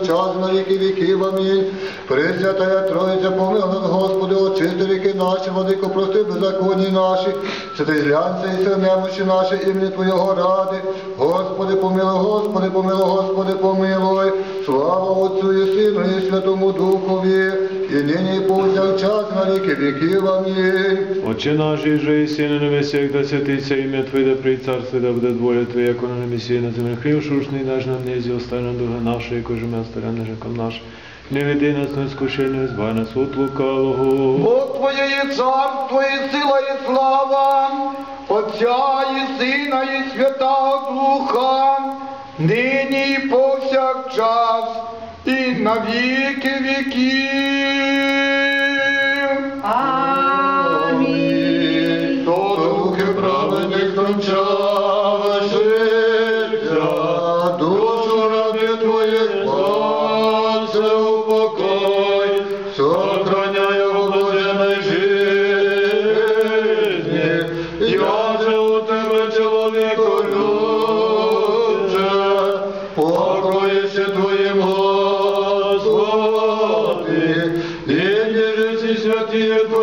Повсякчас на віки віків. Амінь. Пресвятая Троїця, помилуй нас, Господи, очисти віки наші, владико, прости беззаконні наші, святий глянься і немощі наші, імені Твоєго ради. Господи, помилуй, Господи, помилуй, Господи, помилуй. Слава Отцю і Сину і Святому Духові, і нині і повсякчас на віки віків. Амінь. Отче наш, и же и сильно на небесах, да святится имя Твое, да при царстве, да будет воля Твоя, яко на небесе на земле. Хлеб шушный дашь нам днесь, и оставь нам духа наши, яко же мы оставляем жеком наш. Не веди нас на искушение, избавь нас от лукавого. Бо Твоє є царство і сила і слава, Отця і Сина і Святого Духа, нині і повсякчас, і на віки віків. Амінь.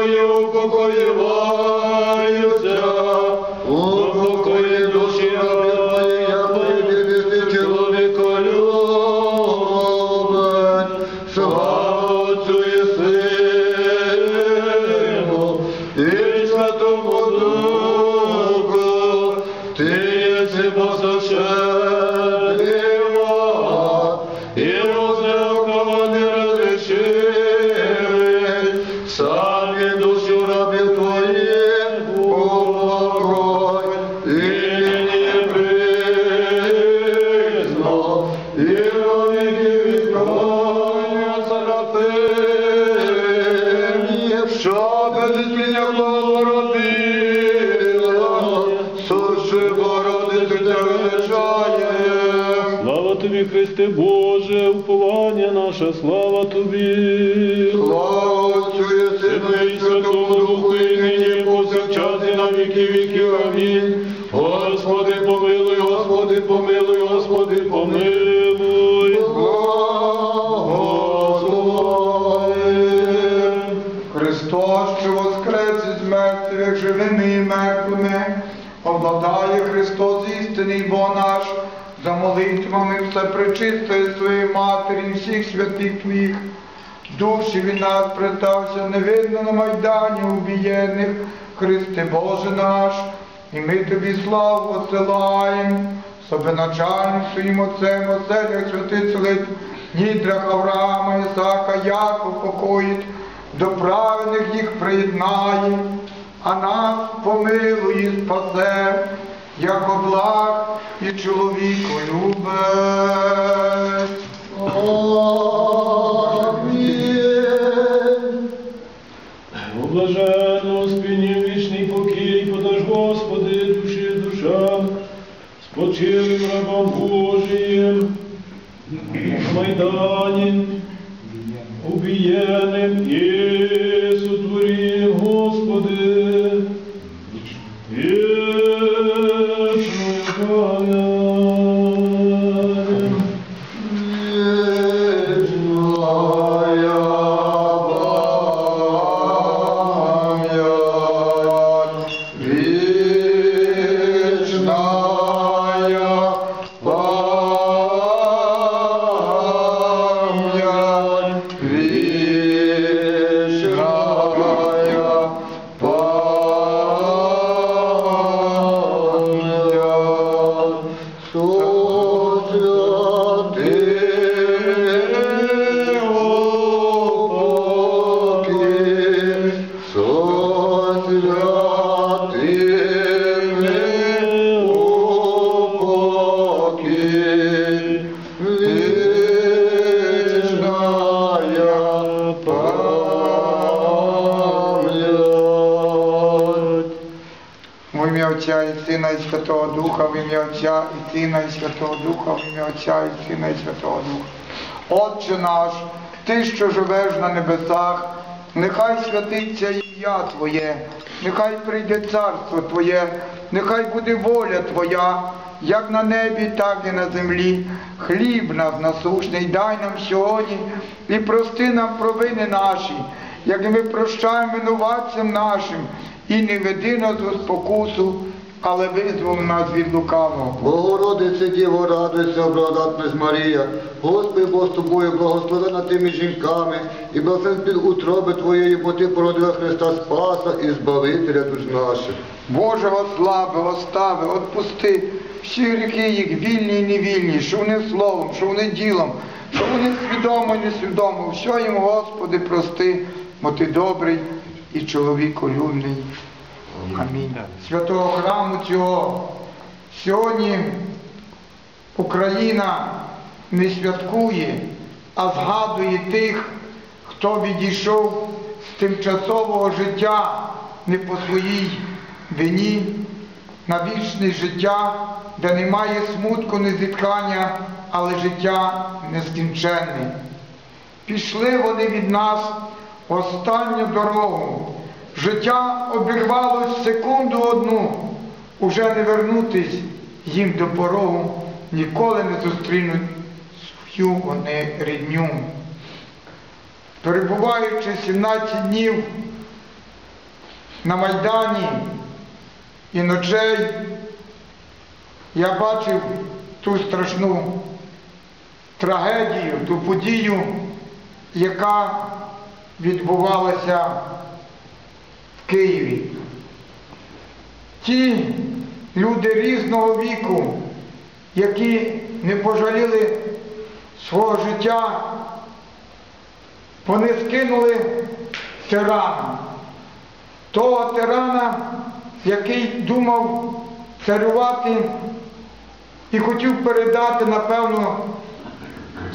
Святі Тя величаєм. Слава Тобі, Христе Боже, уповання наше, слава Тобі. Слава Отцю і Сину і Святому Духу, і нині і повсякчас і на віки віків. Амінь. Господи, помилуй, Господи, помилуй, Господи, помилуй. Христос, що воскрес із мертвих, живими і мертвими, обладає Христос істинний Бог наш, за молитвами все пречистої своєї Матері всіх святих Твоїх. Душі від нас пристався невидно на майдані убієнних, Христе Боже наш, і ми тобі славу посилаємо, себе начальник своїм отцем, оселях святицелить, нідрах Авраама, Ісака, Яков покоїть, до праведних їх приєднає, а нас помилуй і спасе, як облак і чоловіку любить. Амінь. У блаженну спині вічний покій, подаж Господи, душі душа, спочилим рабам Божиїм, на Майдані, убієним і сотворім, Oh. І Сина і Святого Духа, в ім'я Отця і Сина і Святого Духа, в ім'я Отця і Сина і Святого Духа. Отче наш, Ти, що живеш на небесах, нехай святиться ім'я Твоє, нехай прийде царство Твоє, нехай буде воля Твоя, як на небі, так і на землі. Хліб наш насушний дай нам сьогодні і прости нам провини наші, як і ми прощаємо винуватцям нашим, і не веди нас у спокусу, але визволи нас від лукавого. Богородице Діво, радуйся, благодатна Марія, Господи Бог з тобою, благословена ти між жінками, і благословен під утроби Твоєї, бо Ти породила Христа Спаса і Збавителя душ наших. Боже, ослаби, остави, отпусти всі гріхи їх, вільні і невільні, що вони словом, що вони ділом, що вони свідомо і несвідомо. Все їм, Господи, прости, бо ти добрий і чоловіколюбний. Амінь. Святого храму цього сьогодні Україна не святкує, а згадує тих, хто відійшов з тимчасового життя не по своїй вині на вічне життя, де немає смутку, не зіткання, але життя нескінченне. Пішли вони від нас в останню дорогу. Життя обірвалось секунду одну, уже не вернутись їм до порогу, ніколи не зустрінуть свою вони рідню. Перебуваючи 17 днів на Майдані і ночей, я бачив ту страшну трагедію, ту подію, яка відбувалася Києві. Ті люди різного віку, які не пожаліли свого життя, вони скинули тирана. Того тирана, який думав царювати і хотів передати, напевно,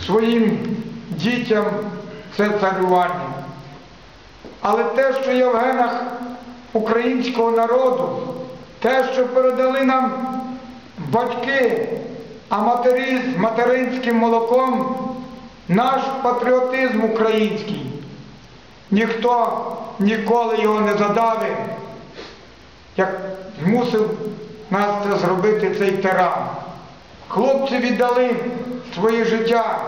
своїм дітям це царювання. Але те, що є в генах українського народу, те, що передали нам батьки, а матері з материнським молоком, наш патріотизм український. Ніхто ніколи його не задавив, як змусив нас це зробити цей тиран. Хлопці віддали своє життя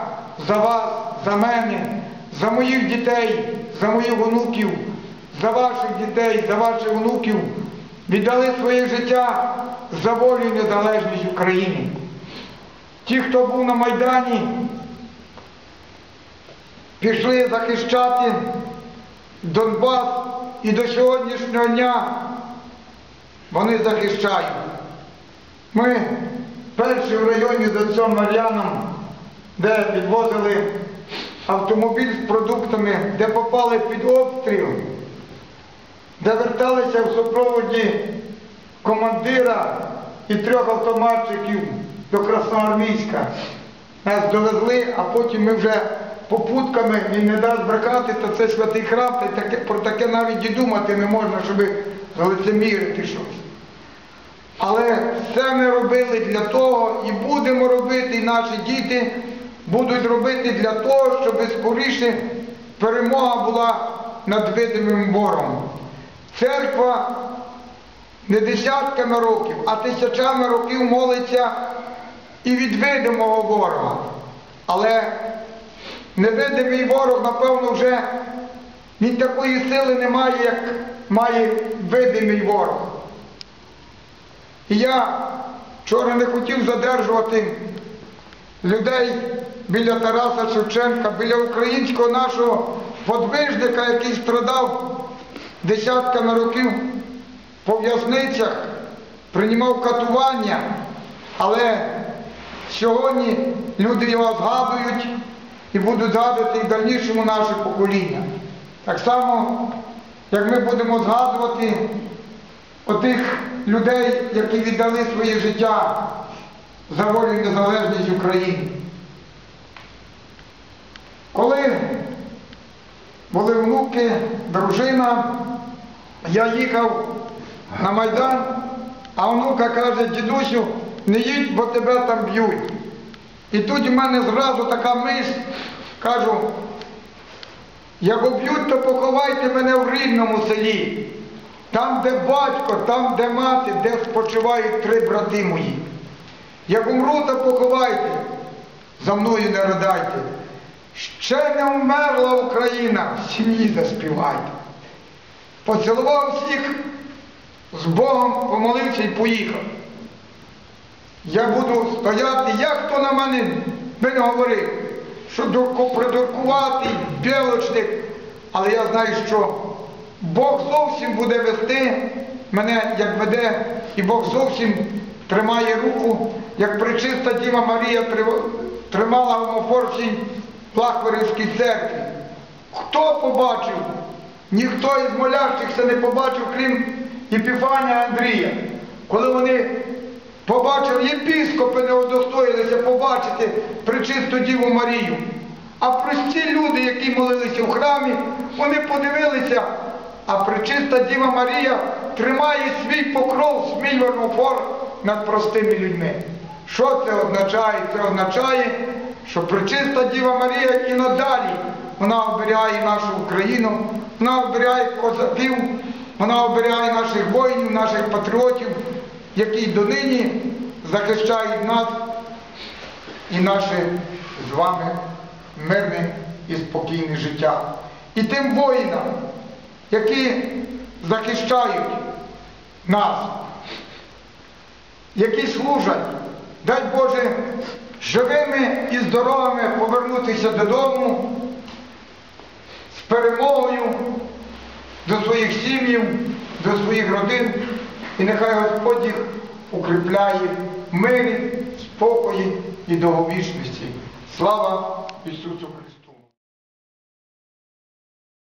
за вас, за мене, за моїх дітей, за моїх онуків, за ваших дітей, за ваших онуків, віддали своє життя за волю і незалежність України. Ті, хто був на Майдані, пішли захищати Донбас і до сьогоднішнього дня вони захищають. Ми перші в районі з отцом Мар'яном, де підвозили автомобіль з продуктами, де попали під обстріл, де верталися в супроводі командира і трьох автоматчиків до Красноармійська. Нас довезли, а потім ми вже попутками і не дасть бракати, то це святий храм, та таке, про таке навіть і думати не можна, щоб лицемірити щось. Але все ми робили для того і будемо робити, і наші діти будуть робити для того, щоб скоріше перемога була над видимим ворогом. Церква не десятками років, а тисячами років молиться і від видимого ворога. Але невидимий ворог, напевно, вже він такої сили не має, як має видимий ворог. І я вчора не хотів задержувати людей біля Тараса Шевченка, біля українського нашого подвижника, який страдав десятками років по в'язницях, приймав катування, але сьогодні люди його згадують і будуть згадувати і в дальнішому наше покоління. Так само, як ми будемо згадувати отих людей, які віддали своє життя за волю і незалежність України. Коли були внуки, дружина, я їхав на Майдан А онука каже, дідусю, не їдь, бо тебе там б'ють. І тут в мене зразу така мисль, кажу, як об'ють, то поховайте мене в рідному селі. Там, де батько, там, де мати, де спочивають три брати мої. Як умру, то поховайте, за мною не ридайте. Ще не вмерла Україна, в сім'ї заспівайте. Поцілував всіх, з Богом помолився і поїхав. Я буду стояти, як хто на мене не говорив, що дурко придуркуватий, білочник, але я знаю, що Бог зовсім буде вести мене, як веде, і Бог зовсім тримає руку, як причиста Діва Марія тримала в Омофорській Плахверівській церкві. Хто побачив? Ніхто із молящихся не побачив, крім Епіфанія Андрія. Коли вони побачили, єпіскопи не удостоїлися побачити причисту Діву Марію. А прості люди, які молилися в храмі, вони подивилися, а причиста Діва Марія тримає свій покров, свій вермофор над простими людьми. Що це означає? Це означає, що причиста Діва Марія і надалі вона оберігає нашу Україну, вона оберігає козаків, вона оберігає наших воїнів, наших патріотів, які донині захищають нас і наше з вами мирне і спокійне життя. І тим воїнам, які захищають нас, які служать, дай Боже, живими і здоровими повернутися додому з перемогою до своїх сім'їв, до своїх родин, і нехай Господь їх укріпляє мирі, спокої і довговічності. Слава Ісусу Христу!